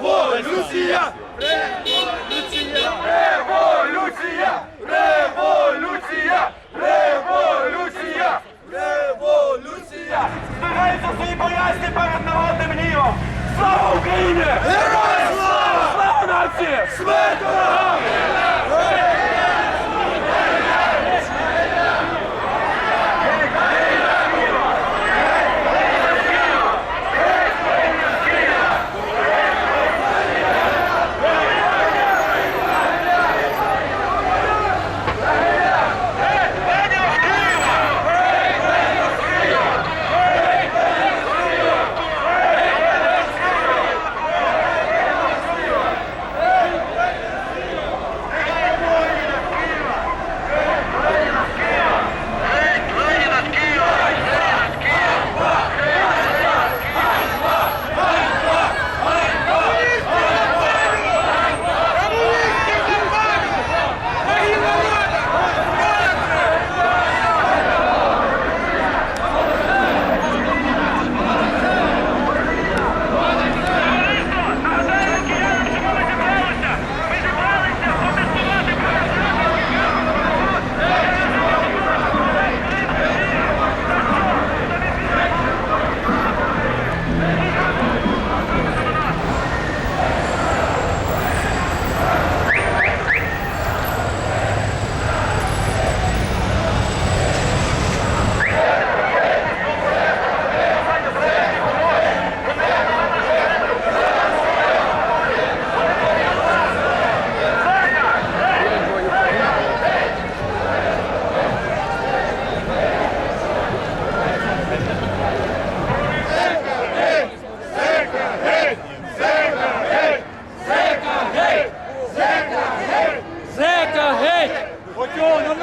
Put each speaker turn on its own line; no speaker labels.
Революція! Революція! Революція! Революція! Революція! Революція! збирається свої поясні перед народним нівом. Слава Україні! Героям слава! Слава нації! Смерть ворогам! Yo, no